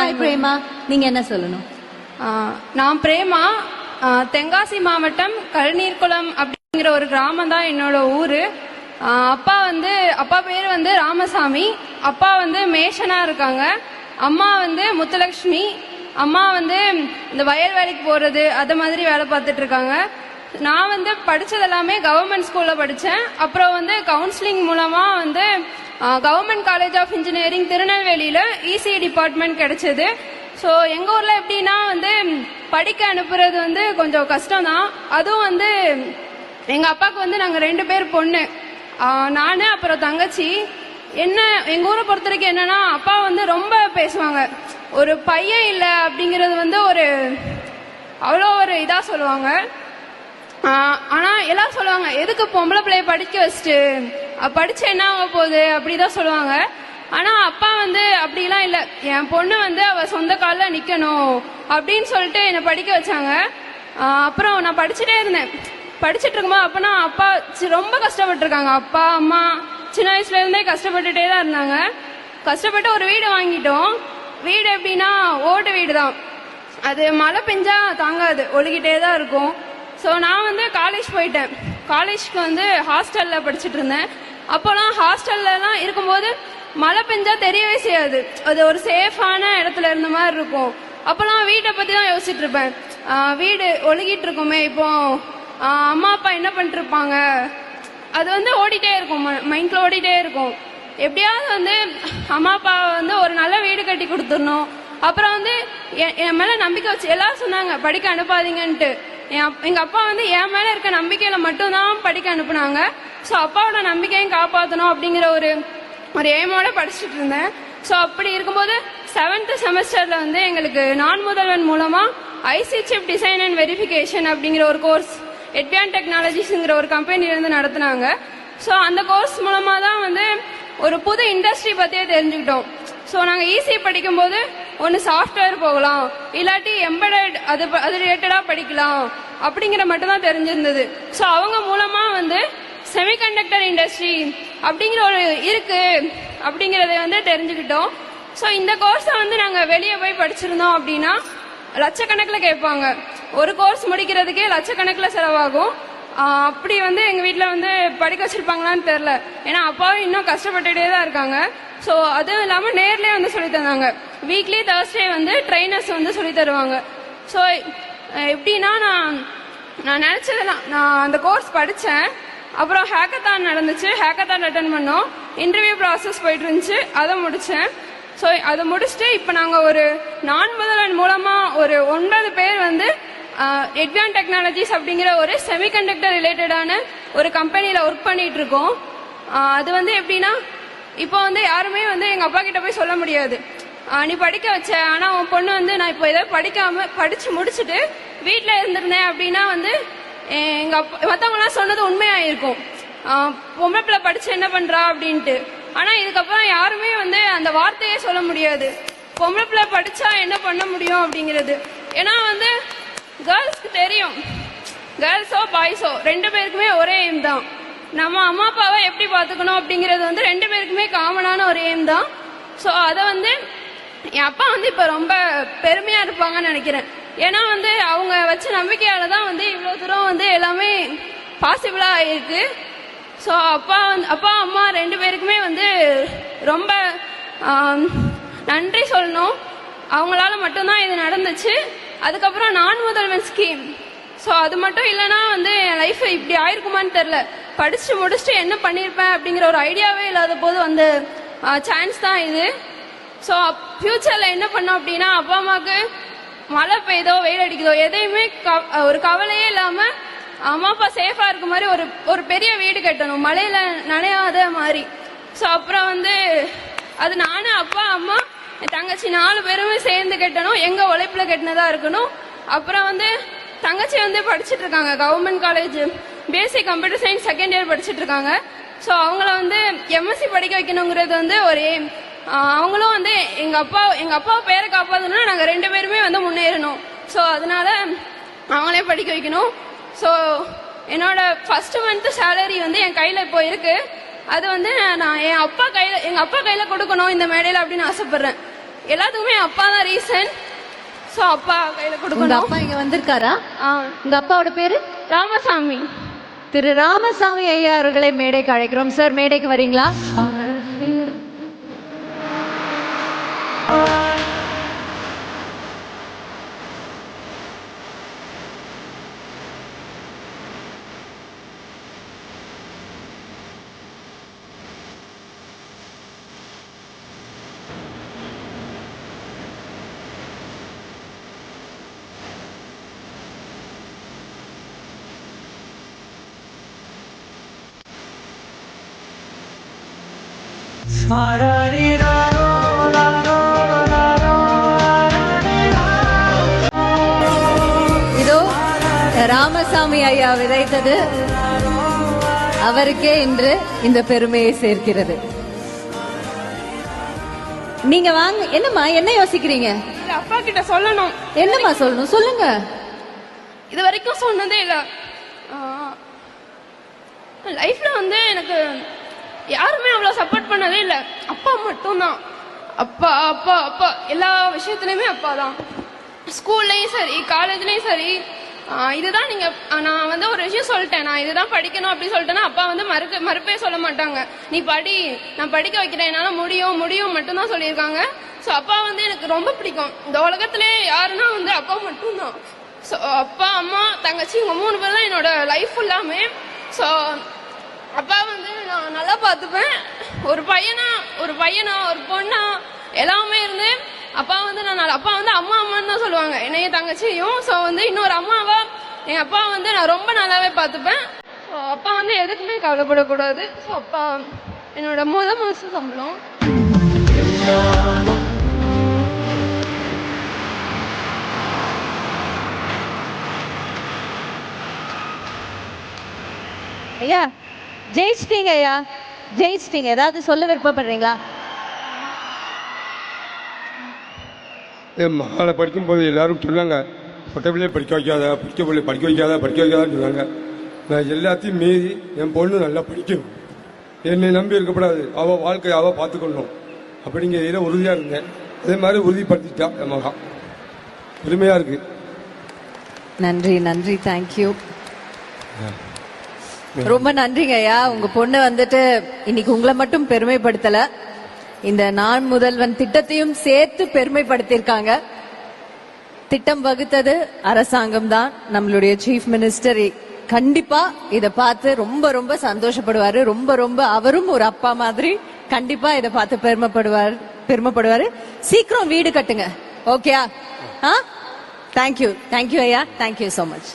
Hi Prema நீங்க என்ன சொல்லணும்? நான் பிரேமா. தென்காசி மாவட்டம் கழுநீர்குளம் அப்படிங்கிற ஒரு கிராமம் தான் என்னோட ஊரு. அப்பா வந்து அப்பா பேர் வந்து ராமசாமி. அப்பா வந்து மேஷனா இருக்காங்க. அம்மா வந்து முத்துலட்சுமி அம்மா வந்து இந்த வயல் வேலைக்கு போறது அது மாதிரி வேலை பார்த்துட்டு இருக்காங்க. நான் வந்து படிச்சது எல்லாமே கவர்மெண்ட் ஸ்கூல்ல படிச்சேன். அப்புறம் வந்து கவுன்சிலிங் மூலமா வந்து கவர்மெண்ட் காலேஜ் ஆஃப் இன்ஜினியரிங் திருநெல்வேலியில் இசி டிபார்ட்மெண்ட் கிடைச்சது. ஸோ எங்கள் ஊரில் எப்படின்னா வந்து படிக்க அனுப்புறது வந்து கொஞ்சம் கஷ்டம் தான் அதுவும் வந்து எங்கள் அப்பாவுக்கு வந்து நாங்கள் ரெண்டு பேர் பொண்ணு. நான் அப்புறம் தங்கச்சி. என்ன எங்கள் ஊரை பொறுத்த வரைக்கும் என்னன்னா அப்பா வந்து ரொம்ப பேசுவாங்க. ஒரு பையன் இல்லை அப்படிங்கிறது வந்து ஒரு அவ்வளோ ஒரு இதாக சொல்லுவாங்க. ஆனால் எல்லாம் சொல்லுவாங்க எதுக்கு பொம்பளை பிள்ளைய படிக்க வச்சுட்டு படிச்சு என்ன ஆக போகுது? அப்படிதான் சொல்லுவாங்க. ஆனா அப்பா வந்து அப்படிலாம் இல்ல. என் பொண்ணு வந்து அவ சொந்த காலில் நிக்கணும் அப்படின்னு சொல்லிட்டு என்னை படிக்க வச்சாங்க. அப்புறம் நான் படிச்சுட்டே இருந்தேன். படிச்சுட்டு இருக்கும்போது அப்பனா அப்பா சி- ரொம்ப கஷ்டப்பட்டிருக்காங்க. அப்பா அம்மா சின்ன வயசுல இருந்தே கஷ்டப்பட்டுட்டே தான் இருந்தாங்க. கஷ்டப்பட்டு ஒரு வீடு வாங்கிட்டோம். வீடு எப்படின்னா ஓட்டு வீடு தான் அது மழை பெஞ்சா தாங்காது. ஒழுகிட்டே தான் இருக்கும். ஸோ நான் வந்து காலேஜ் போயிட்டேன். காலேஜ்க்கு வந்து ஹாஸ்டல்ல படிச்சுட்டு இருந்தேன். அப்போலாம் ஹாஸ்டல்லலாம் இருக்கும்போது மழை பெஞ்சா தெரியவே செய்யாது. அது ஒரு சேஃபான இடத்துல இருந்த மாதிரி இருக்கும். அப்போலாம் வீட்டை பத்தி தான் யோசிச்சுட்டு இருப்பேன். வீடு ஒழுகிட்டு இருக்குமே இப்போ அம்மா அப்பா என்ன பண்ணிட்டு இருப்பாங்க அது வந்து ஓடிட்டே இருக்கும். மைண்ட்ல ஓடிட்டே இருக்கும். எப்படியாவது வந்து அம்மா அப்பா வந்து ஒரு நல்ல வீடு கட்டி கொடுத்துடணும். அப்புறம் வந்து என் என் மேல நம்பிக்கை வச்சு எல்லாரும் சொன்னாங்க படிக்க அனுப்பாதீங்கன்ட்டு. என் அப்- எங்க அப்பா வந்து என் மேல இருக்க நம்பிக்கையில மட்டும்தான் படிக்க அனுப்புனாங்க. ஸோ அப்பாவோட நம்பிக்கையும் காப்பாற்றணும் அப்படிங்கிற ஒரு ஒரு எய்மோட படிச்சுட்டு இருந்தேன். ஸோ அப்படி இருக்கும்போது செவன்த் செமஸ்டர்ல வந்து எங்களுக்கு நான் முதல்வன் மூலமா ஐசி டிசைன் அண்ட் வெரிஃபிகேஷன் அப்படிங்கிற ஒரு கோர்ஸ் எட்வியான் டெக்னாலஜிஸ்ங்கிற ஒரு கம்பெனில இருந்து நடத்துனாங்க. ஸோ அந்த கோர்ஸ் மூலமா தான் வந்து ஒரு புது இண்டஸ்ட்ரி பத்தியே தெரிஞ்சுக்கிட்டோம். ஸோ நாங்கள் ஈஸி படிக்கும்போது ஒன்று சாஃப்ட்வேர் போகலாம் இல்லாட்டி எம்பெடட் அது ப- அது ரிலேட்டடாக படிக்கலாம் அப்படிங்கிற மட்டும் தான் தெரிஞ்சிருந்தது. ஸோ அவங்க மூலமா வந்து செமிகண்டக்டர் இண்டஸ்ட்ரி அப்படிங்கிற ஒரு இருக்கு அப்படிங்கறத வந்து தெரிஞ்சுக்கிட்டோம். ஸோ இந்த கோர்ஸை வந்து நாங்கள் வெளியே போய் படிச்சிருந்தோம் அப்படின்னா லட்சக்கணக்கில் கேட்பாங்க. ஒரு கோர்ஸ் முடிக்கிறதுக்கே லட்சக்கணக்கில் செலவாகும். அப்படி வந்து எங்கள் வீட்டில் வந்து படிக்க வச்சிருப்பாங்களான்னு தெரில ஏன்னா அப்பாவும் இன்னும் கஷ்டப்பட்டுட்டே தான் இருக்காங்க. ஸோ அதுவும் இல்லாமல் நேர்லேயே வந்து சொல்லி தந்தாங்க. வீக்லி தேர்ஸ்டே வந்து ட்ரைனர்ஸ் வந்து சொல்லி தருவாங்க. ஸோ எப்படின்னா நான் நான் நினச்சதெல்லாம் நான் அந்த கோர்ஸ் படித்தேன் அப்புறம் ஹேக்கத்தான் நடந்துச்சு. ஹேக்கத்தான் அட்டன் பண்ணோம். இன்டர்வியூ ப்ராசஸ் போயிட்டு இருந்துச்சு அதை முடிச்சேன். ஸோ அதை முடிச்சுட்டு இப்போ நாங்கள் ஒரு நான் முதல்வன் மூலமாக ஒரு ஒன்பது பேர் வந்து எட்வான் டெக்னாலஜிஸ் அப்படிங்கிற ஒரு செமிகண்டக்டர் ரிலேட்டடான ஒரு கம்பெனியில் ஒர்க் பண்ணிட்டு இருக்கோம் அது வந்து எப்படின்னா இப்போ வந்து யாருமே வந்து எங்கள் அப்பா கிட்ட போய் சொல்ல முடியாது. நீ படிக்க வச்ச ஆனால் உன் பொண்ணு வந்து நான் இப்போ ஏதோ படிக்காம படிச்சு முடிச்சுட்டு வீட்டில் இருந்திருந்தேன் அப்படின்னா வந்து எங்க அப்பா மற்றவங்களாம் சொன்னது உண்மையாயிருக்கும். இருக்கும் பொம்பளை பிள்ளை படிச்சு என்ன பண்றா அப்படின்ட்டு. ஆனா இதுக்கப்புறம் யாருமே வந்து அந்த வார்த்தையே சொல்ல முடியாது. பொம்பளை பிள்ளை படிச்சா என்ன பண்ண முடியும் அப்படிங்கிறது. ஏன்னா வந்து கேர்ள்ஸ்க்கு தெரியும். கேர்ள்ஸோ பாய்ஸோ ரெண்டு பேருக்குமே ஒரே எய்ம் தான். நம்ம அம்மா அப்பாவை எப்படி பார்த்துக்கணும் அப்படிங்கிறது வந்து ரெண்டு பேருக்குமே காமனான ஒரு எய்ம் தான். ஸோ அதை வந்து என் அப்பா வந்து இப்போ ரொம்ப பெருமையா இருப்பாங்கன்னு நினைக்கிறேன். ஏன்னா வந்து அவங்க வச்ச நம்பிக்கையால தான் பாசிபிளா ஆயிருக்கு. ஸோ அப்பா வந்து அப்பா அம்மா ரெண்டு பேருக்குமே வந்து ரொம்ப நன்றி சொல்லணும். அவங்களால மட்டும்தான் இது நடந்துச்சு. அதுக்கப்புறம் நான் முதல்வன் ஸ்கீம் ஸோ அது மட்டும் இல்லைன்னா வந்து என் லைஃப் இப்படி ஆயிருக்குமான்னு தெரில படிச்சு முடிச்சுட்டு என்ன பண்ணியிருப்பேன் அப்படிங்கிற ஒரு ஐடியாவே இல்லாத போது வந்து சான்ஸ் தான் இது. ஸோ ஃபியூச்சரில் என்ன பண்ணோம் அப்படின்னா அப்பா அம்மாவுக்கு மழை பெய்தோ வெயில் அடிக்குதோ எதையுமே கவ- ஒரு கவலையே இல்லாமல் அம்மா அப்பா சேஃபா இருக்க மாதிரி ஒரு ஒரு பெரிய வீடு கட்டணும். மழையில நனையாத மாதிரி. ஸோ அப்புறம் வந்து அது நானும் அப்பா அம்மா தங்கச்சி நாலு பேருமே சேர்ந்து கட்டணும். எங்க உழைப்புல கட்டினதா இருக்கணும். அப்புறம் வந்து தங்கச்சி வந்து படிச்சிட்டு இருக்காங்க. Government college basic computer science second year படிச்சுட்டு இருக்காங்க. ஸோ அவங்கள வந்து எம்எஸ்சி படிக்க வைக்கணுங்கிறது வந்து ஒரு அவங்களும் வந்து எங்க அப்பா எங்க அப்பா பேரை காப்பாதுன்னா நாங்க ரெண்டு பேருமே வந்து முன்னேறணும். ஸோ அதனால அவங்களே படிக்க வைக்கணும். ஸோ என்னோட ஃபர்ஸ்ட் மந்த் சேலரி வந்து என் கையில இப்போ இருக்கு. அது வந்து நான் என் அப்பா கையில எங்க அப்பா கையில கொடுக்கணும் இந்த மேடையில அப்படின்னு ஆசைப்படுறேன். எல்லாத்துக்குமே அப்பா தான் ரீசன் ஸோ அப்பா கையில் உங்க கொடுக்கணும் அப்பா இங்க வந்திருக்காரா? ஆ. உங்க அப்பாவோட பேரு? ராமசாமி. திரு ராமசாமி ஐயா அவர்களை மேடைக்கு அழைக்கிறோம். சார் மேடைக்கு வரீங்களா? இதோ ராமசாமி ஐயா விதைத்தது. அவருக்கே இன்று இந்த பெருமையை சேர்க்கிறது. நீங்க வாங்க என்னம்மா என்ன யோசிக்கிறீங்க? அப்பா கிட்ட சொல்லணும். என்னம்மா சொல்லணும்? சொல்லுங்க. இது வரைக்கும் சொன்னதே இல்ல. லைஃப்ல வந்து எனக்கு யாருமே அவ்வளவு சப்போர்ட் பண்ணதே இல்ல. அப்பா மட்டும்தான். அப்பா அப்பா அப்பா. எல்லா விஷயத்துலயுமே அப்பா தான். ஸ்கூல்லயும் சரி காலேஜ்லயும் சரி. இதுதான் நீங்க நான் வந்து ஒரு விஷயம் சொல்லிட்டேன். நான் இதுதான் படிக்கணும் அப்படின்னு சொல்லிட்டேன்னா அப்பா வந்து மறுக்க மறுப்பே சொல்ல மாட்டாங்க. நீ படி நான் படிக்க வைக்கிறேன். என்னால முடியும் முடியும் மட்டும்தான் சொல்லியிருக்காங்க. ஸோ அப்பா வந்து எனக்கு ரொம்ப பிடிக்கும். இந்த உலகத்திலே யாருன்னா வந்து அப்பா மட்டும்தான். ஸோ அப்பா அம்மா தங்கச்சி இவங்க மூணு பேர் தான் என்னோட லைஃப் ஃபுல்லாமே ஸோ அப்பா வந்து நான் நல்லா பார்த்துப்பேன். ஒரு பையனா ஒரு பையனா ஒரு பொண்ணா எல்லாமே இருந்து அப்பா வந்து நான் நல்லா- அப்பா வந்து அம்மா அம்மான்னு தான் சொல்லுவாங்க. என்னைய தங்கச்சியும் ஸோ வந்து இன்னொரு அம்மாவா என் அப்பா வந்து நான் ரொம்ப நல்லாவே பார்த்துப்பேன். ஸோ அப்பா வந்து எதுக்குமே கவலைப்படக்கூடாது. ஸோ அப்பா என்னோட முத மாசம் சம்பளம். ஐயா ஜெயிச்சிட்டீங்க ஐயா ஜெயிச்சிட்டீங்க. ஏதாவது சொல்ல விருப்பப்படுறீங்களா? என் மகளை படிக்கும்போது எல்லாரும் சொன்னாங்க பொட்டை பிள்ளைய படிக்க வைக்காத படிக்க பிள்ளை படிக்க வைக்காத படிக்க வைக்காதான்னு சொன்னாங்க. நான் எல்லாத்தையும் மீறி என் பொண்ணு நல்லா படிக்கணும் என்னை நம்பி இருக்கக்கூடாது அவள் வாழ்க்கையை அவள் பார்த்துக்கணும் அப்படிங்கிறதுல உறுதியாக இருந்தேன். அதே மாதிரி உறுதிப்படுத்திட்டா என் மகா. பெருமையாக இருக்கு. நன்றி நன்றி. தேங்க்யூ ரொம்ப நன்றிங்க ஐயா. உங்க பொண்ணு வந்துட்டு இன்னைக்கு உங்களை மட்டும் பெருமைப்படுத்தல. இந்த நான் முதல்வன் திட்டத்தையும் சேர்த்து பெருமைப்படுத்தியிருக்காங்க. திட்டம் வகுத்தது அரசாங்கம் தான். நம்மளுடைய சீஃப் மினிஸ்டர் கண்டிப்பா இத பார்த்து ரொம்ப ரொம்ப சந்தோஷப்படுவாரு. ரொம்ப ரொம்ப அவரும் ஒரு அப்பா மாதிரி கண்டிப்பா இத பார்த்து பெருமைப்படுவார் பெருமைப்படுவாரு. சீக்கிரம் வீடு கட்டுங்க. ஓகேயா ஆ? தேங்க்யூ தேங்க்யூ ஐயா. Thank you so much